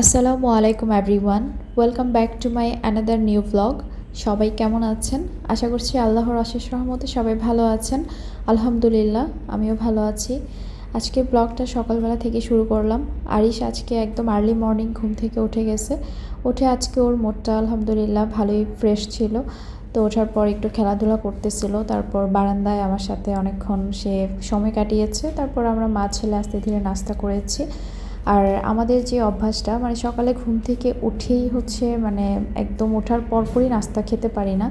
আসসালামু আলাইকুম everyone welcome back to my another new blog সবাই কেমন আছেন? আশা করছি আল্লাহর অশেষ রহমতে সবাই ভালো আছেন। আলহামদুলিল্লাহ, আমিও ভালো আছি। আজকে ব্লগটা সকালবেলা থেকে শুরু করলাম। আরিশ আজকে একদম আর্লি মর্নিং ঘুম থেকে উঠে গেছে। উঠে আজকে ওর মোটটা আলহামদুলিল্লাহ ভালোই ফ্রেশ ছিল। তো ওঠার পর একটু খেলাধুলা করতেছিল। তারপর বারান্দায় আমার সাথে অনেকক্ষণ সে সময় কাটিয়েছে। তারপর আমরা মা ছেলে আস্তে ধীরে নাস্তা করেছি। আর আমাদের যে অভ্যাসটা মানে সকালে ঘুম থেকে উঠেই হচ্ছে মানে একদম ওঠার পরপরই নাস্তা খেতে পারি না।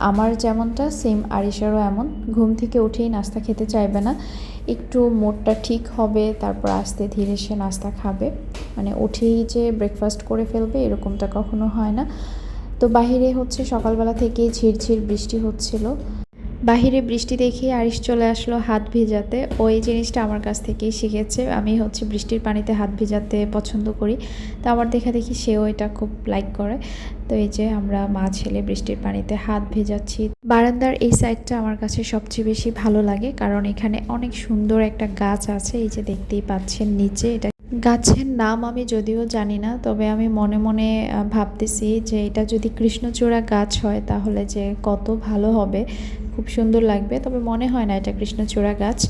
আমার যেমনটা সেম আরিশারও এমন। ঘুম থেকে উঠেই নাস্তা খেতে চাইবে না। একটু মোডটা ঠিক হবে, তারপর আস্তে ধীরে সে নাস্তা খাবে। মানে উঠেই যে ব্রেকফাস্ট করে ফেলবে, এরকমটা কখনো হয় না। তো বাহিরে হচ্ছে সকালবেলা থেকে ঝিরঝির বৃষ্টি হচ্ছিল। বাহিরে বৃষ্টি দেখে আরিশ চলে আসলো হাত ভিজাতে। ওই জিনিসটা আমার কাছ থেকেই শিখেছে। আমি হচ্ছে বৃষ্টির পানিতে হাত ভিজাতে পছন্দ করি। তো আমার দেখা দেখি সেও এটা খুব লাইক করে। তো এই যে আমরা মা ছেলে বৃষ্টির পানিতে হাত ভেজাচ্ছি। বারান্দার এই সাইডটা আমার কাছে সবচেয়ে বেশি ভালো লাগে। কারণ এখানে অনেক সুন্দর একটা গাছ আছে। এই যে দেখতেই পাচ্ছেন নিচে এটা। গাছের নাম আমি যদিও জানি না, তবে আমি মনে মনে ভাবতেছি যে এটা যদি কৃষ্ণচূড়া গাছ হয় তাহলে যে কত ভালো হবে। খুব সুন্দর লাগবে, তবে মনে হয় না এটা কৃষ্ণচূড়া গাছ।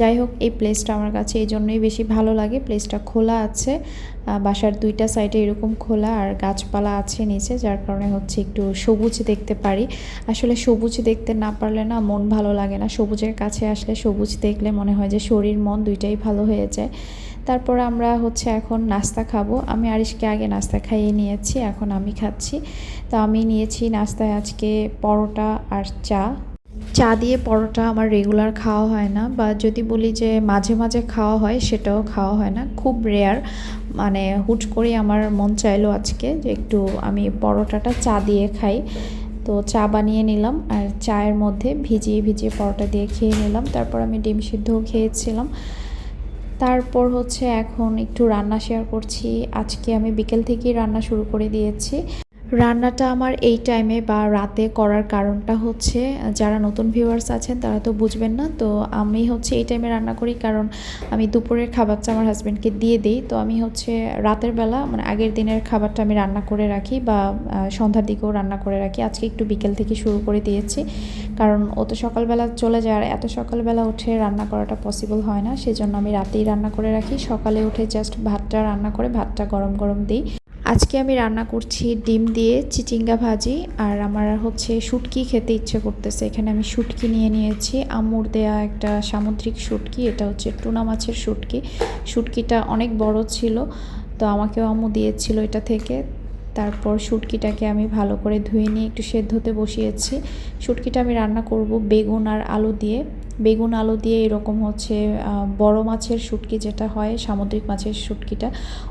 যাই হোক, এই প্লেসটা আমার কাছে এই জন্যই বেশি ভালো লাগে। প্লেসটা খোলা আছে বাসার দুইটা সাইডে এরকম খোলা আর গাছপালা আছে নিচে, যার কারণে হচ্ছে একটু সবুজ দেখতে পারি। আসলে সবুজ দেখতে না পারলে না মন ভালো লাগে না। সবুজের কাছে আসলে সবুজ দেখলে মনে হয় যে শরীর, মন দুইটাই ভালো হয়ে যায়। তারপর আমরা হচ্ছে এখন নাস্তা খাব। আমি আরিশকে আগে নাস্তা খাইয়ে নিয়েছি, এখন আমি খাচ্ছি। তো আমি নিয়েছি নাস্তায় আজকে পরোটা আর চা। চা দিয়ে পরোটা আমার রেগুলার খাওয়া হয় না, বা যদি বলি যে মাঝে মাঝে খাওয়া হয় সেটাও খাওয়া হয় না। খুব রেয়ার মানে হুট করে আমার মন চাইলো আজকে যে একটু আমি পরোটাটা চা দিয়ে খাই। তো চা বানিয়ে নিলাম আর চায়ের মধ্যে ভিজিয়ে ভিজিয়ে পরোটা দিয়ে খেয়ে নিলাম। তারপর আমি ডিম সিদ্ধও খেয়েছিলাম। তারপর হচ্ছে এখন একটু রান্না শেয়ার করছি। আজকে আমি বিকেল থেকেই রান্না শুরু করে দিয়েছি। রান্নাটা আমার এই টাইমে বা রাতে করার কারণটা হচ্ছে, যারা নতুন ভিউয়ার্স আছেন তারা তো বুঝবেন না। তো আমি হচ্ছে এই টাইমে রান্না করি কারণ আমি দুপুরের খাবারটা আমার হাজব্যান্ডকে দিয়ে দিই। তো আমি হচ্ছে রাতের বেলা মানে আগের দিনের খাবারটা আমি রান্না করে রাখি বা সন্ধ্যার দিকেও রান্না করে রাখি। আজকে একটু বিকেল থেকে শুরু করে দিয়েছি। কারণ ও তো সকালবেলা চলে যায় আর এত সকালবেলা উঠে রান্না করাটা পসিবল হয় না। সেজন্য আমি রাতেই রান্না করে রাখি। সকালে উঠে জাস্ট ভাতটা রান্না করে ভাতটা গরম গরম দিই। আজকে আমি রান্না করছি ডিম দিয়ে চিচিঙ্গা ভাজি আর আমার হচ্ছে শুটকি খেতে ইচ্ছে করতেছে। এখানে আমি শুটকি নিয়ে নিয়েছি। আমুর দেয়া একটা সামুদ্রিক শুটকি, এটা হচ্ছে টুনা মাছের শুটকি। শুটকিটা অনেক বড় ছিল, তো আমাকেও আম্মু দিয়েছিল এটা থেকে। তারপর শুটকিটাকে আমি ভালো করে ধুয়ে নিয়ে একটু সেদ্ধতে বসিয়েছি। শুটকিটা আমি রান্না করব বেগুন আর আলু দিয়ে। বেগুন আলু দিয়ে এরকম হচ্ছে বড় মাছের শুটকি যেটা হয়, সামুদ্রিক মাছের শুটকিটা,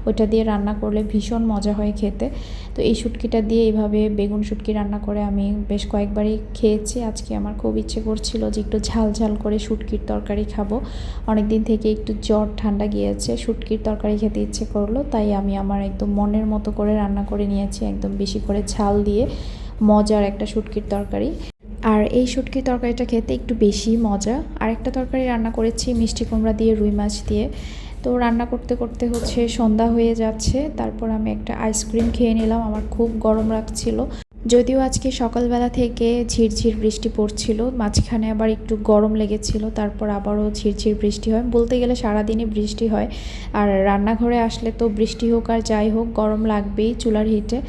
ওইটা দিয়ে রান্না করলে ভীষণ মজা হয় খেতে। তো এই শুটকিটা দিয়ে এইভাবে বেগুন শুটকি রান্না করে আমি বেশ কয়েকবারই খেয়েছি। আজকে আমার খুব ইচ্ছে করছিল যে একটু ঝাল ঝাল করে শুটকির তরকারি খাব। অনেক দিন থেকে একটু জ্বর ঠান্ডা গিয়েছে, শুটকির তরকারি খেতে ইচ্ছে করল, তাই আমি আমার একদম মনের মতো করে রান্না করে নিয়েছি, একদম বেশি করে ঝাল দিয়ে মজার একটা শুটকির তরকারি। এই শুটকির তরকারিটা খেতে একটু বেশি মজা। আরেকটা তরকারি রান্না করেছি, মিষ্টি কুমড়া দিয়ে, রুই মাছ দিয়ে। তো রান্না করতে করতে হচ্ছে সন্ধ্যা হয়ে যাচ্ছে, তারপর আমি একটা আইসক্রিম খেয়ে নিলাম, আমার খুব গরম লাগছিল। যদিও আজকে সকালবেলা থেকে ঝিরঝির বৃষ্টি পড়ছিল, মাঝখানে আবার একটু গরম লেগেছিল, তারপর আবারও ঝিরঝির বৃষ্টি হয়। বলতে গেলে সারাদিনই বৃষ্টি হয়, আর রান্নাঘরে আসলে তো বৃষ্টি হোক আর যাই হোক, গরম লাগবেই চুলার হিটে।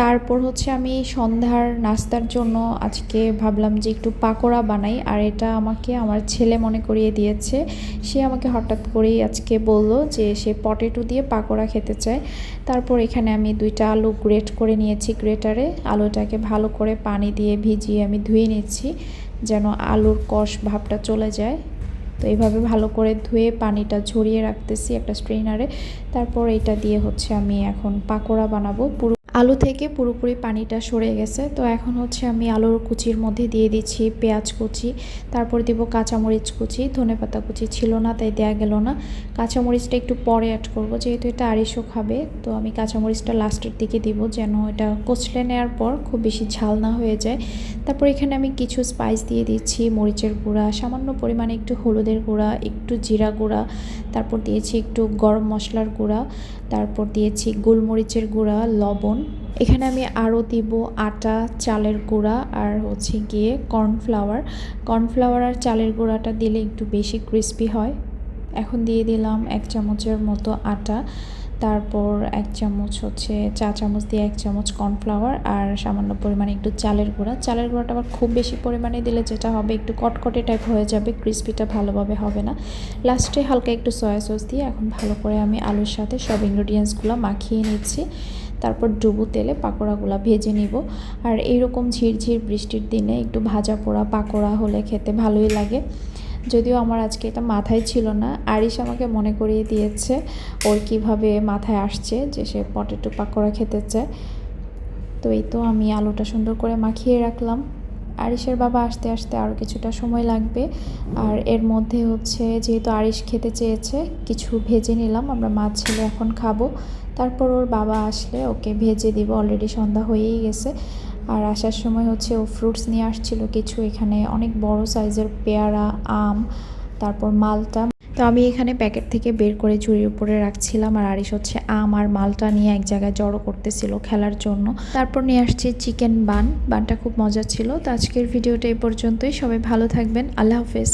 তারপর হচ্ছে আমি সন্ধ্যার নাস্তার জন্য আজকে ভাবলাম যে একটু পাকোড়া বানাই, আর এটা আমাকে আমার ছেলে মনে করিয়ে দিয়েছে। সে আমাকে হঠাৎ করেই আজকে বলল যে সে পটেটো দিয়ে পাকোড়া খেতে চায়। তারপর এখানে আমি দুইটা আলু গ্রেট করে নিয়েছি গ্রেটারে। আলুটাকে ভালো করে পানি দিয়ে ভিজিয়ে আমি ধুয়ে নিচ্ছি যেন আলুর কষ ভাবটা চলে যায়। তো এইভাবে ভালো করে ধুয়ে পানিটা ঝরিয়ে রাখতেছি একটা স্ট্রেনারে তারপর এটা দিয়ে হচ্ছে আমি এখন পাকোড়া বানাবো পুরো আলু থেকে পুরোপুরি পানিটা সরে গেছে। তো এখন হচ্ছে আমি আলুর কুচির মধ্যে দিয়ে দিচ্ছি পেঁয়াজ কুচি, তারপর দিব কাঁচামরিচ কুচি ধনেপাতা কুচি ছিল না, তাই দেয়া গেল না। কাঁচামরিচটা একটু পরে অ্যাড করব, যেহেতু এটা আড়িশো খাবে, তো আমি কাঁচামরিচটা লাস্টের দিকে দিব যেন এটা কচলে নেওয়ার পর খুব বেশি ঝাল না হয়ে যায়। তারপর এখানে আমি কিছু স্পাইস দিয়ে দিচ্ছি মরিচের গুঁড়া, সামান্য পরিমাণে একটু হলুদের গুঁড়া, একটু জিরা গুঁড়া তারপর দিয়েছি একটু গরম মশলার গুঁড়া, তারপর দিয়েছি গোলমরিচের গুঁড়া, লবণ। এখানে আমি আরও দিব আটা, চালের গুঁড়া আর হচ্ছে গিয়ে কর্নফ্লাওয়ার। কর্নফ্লাওয়ার আর চালের গুঁড়াটা দিলে একটু বেশি ক্রিস্পি হয়। এখন দিয়ে দিলাম এক চামচের মতো আটা। তারপর এক চামচ হচ্ছে চা চামচ দিয়ে এক চামচ কর্নফ্লাওয়ার আর সামান্য পরিমাণে একটু চালের গুঁড়া। চালের গুঁড়াটা আবার খুব বেশি পরিমাণে দিলে যেটা হবে একটু কটকটে টাইপ হয়ে যাবে ক্রিস্পিটা ভালোভাবে হবে না। লাস্টে হালকা একটু সয়া সস দিয়ে এখন ভালো করে আমি আলুর সাথে সব ইনগ্রিডিয়েন্টসগুলো মাখিয়ে নিচ্ছি। তারপর ডুবু তেলে পাকোড়াগুলো ভেজে নিব। আর এইরকম ঝিরঝির বৃষ্টির দিনে একটু ভাজা পোড়া পাকোড়া হলে খেতে ভালোই লাগে। যদিও আমার আজকে এটা মাথায় ছিল না, আরিশ আমাকে মনে করিয়ে দিয়েছে ওর কীভাবে মাথায় আসছে যে সে পটেটো পাকোড়া খেতে চায়। তো এই তো আমি আলুটা সুন্দর করে মাখিয়ে রাখলাম। আরিশের বাবা আসতে আসতে আরও কিছুটা সময় লাগবে। আর এর মধ্যে হচ্ছে যেহেতু আরিশ খেতে চেয়েছে, কিছু ভেজে নিলাম, আমরা মাছ ছেলে এখন খাব। তারপর ওর বাবা আসলে ওকে ভেজে দিব অলরেডি সন্ধ্যা হয়েই গেছে। আর আসার সময় হচ্ছে ও ফ্রুটস নিয়ে আসছিল কিছু, এখানে অনেক বড় সাইজের পেয়ারা, আম, তারপর মালটা। তো আমি এখানে প্যাকেট থেকে বের করে ঝুড়ির উপরে রাখছিলাম আর আরিস হচ্ছে আম আর মালটা নিয়ে এক জায়গায় জড়ো করতেছিল খেলার জন্য। তারপর নিয়ে আসছি চিকেন বান বানটা খুব মজা ছিল। তো আজকের ভিডিওটা এই পর্যন্তই। সবাই ভালো থাকবেন। আল্লাহ হাফেজ।